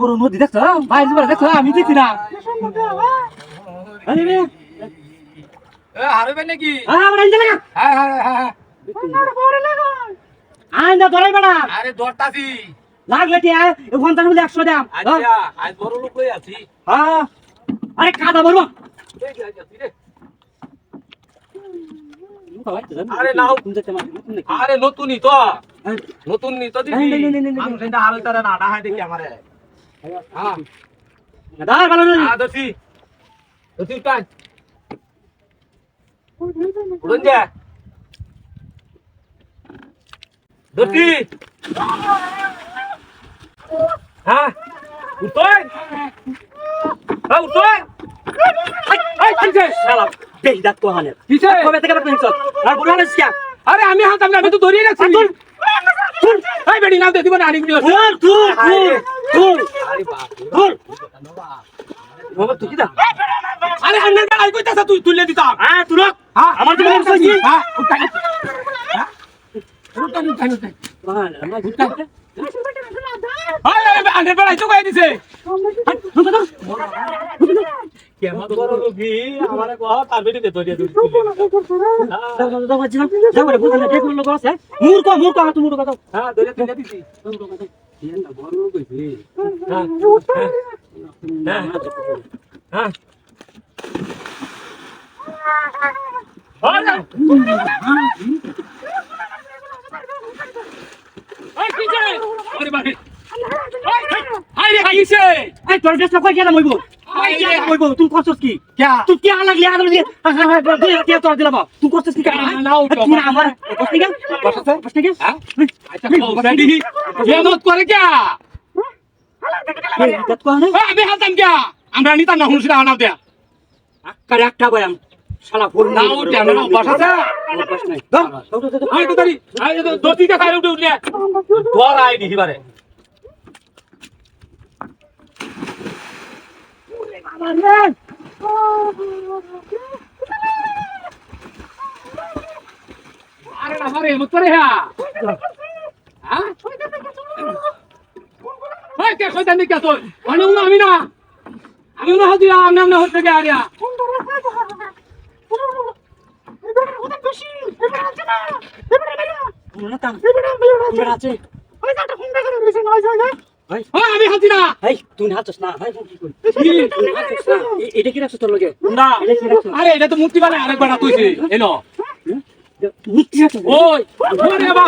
বড় নদী দেখছ? বাইরে দেখছ? আমি দেখছি না। আরে ধরাই বেড়া। লাগলে টিয়া একশো দাম। আচ্ছা আজ বড় লোক আছি। হ্যাঁ। আরে কাদা বলব। আরে নাও। আরে নতুনই তো। নতুনই তো দিদি। নে, নে, নে, নে, নে। মানুষ এটা হাল তারা না ডাহাই দেখি আমারে। হ্যাঁ। দাঁড় ভালো হ্যাঁ কাজ উড়ন যা। হ্যাঁ হ্যাঁ দাঁত তো হানে কিসে? কবে থেকে নিছ আর বুড়া আমি হাতাম না আমি তো ধরিয়ে রাখছি এই বেডি নাও দে দিব না আনিক দিও তুল তুল তুল আরে বাপ তুল বাবা তুই কি দা আরে আন্নার বেলায় কইতাছ তুই তুলে দিতাম। হ্যাঁ তুল হ্যাঁ। আমার জীবনে কইছি হ্যাঁ হ্যাঁ আমরা আরে আরে তো কই দিছে। মূর্খ মূর্খ হাত মূর্খ হ্যাঁ ধরিয়ে তুলে দিছি। বড় লোক হইছে হ্যাঁ হ্যাঁ হ্যাঁ আরে বাবা হাই রে কিছে এই তোর দেশ কই গেলা মইবো মইবো তুই করছিস কি? তুই কে লাগলি আদর দিয়ে কে তোর দিলাম। তুই করছিস কি নাও তুই আমার বসতে গেল বসতে গেল আমরা নিতাম না হুনছিলাম আনাও দেয়া। একটা বয়াম শালা ফোন নাও দেয়া নাও না করে হ্যাঁ হ্যাঁ নি মানে আমি না আমি উনা হদি আমি না হতে আরিয়া না তাম এবার আছে ভাই হ্যাঁ আমি হদি না। এই তুই হাতছ না। ভাই কি কই তুই হাতছ না। এটা কি রাখছ তোর লগে? না। এটা কি রাখছ? আরে এটা তো মুক্তি বানায় আরেকবার তুইছি এনো মুক্তি হাত ওই ওরে বাবা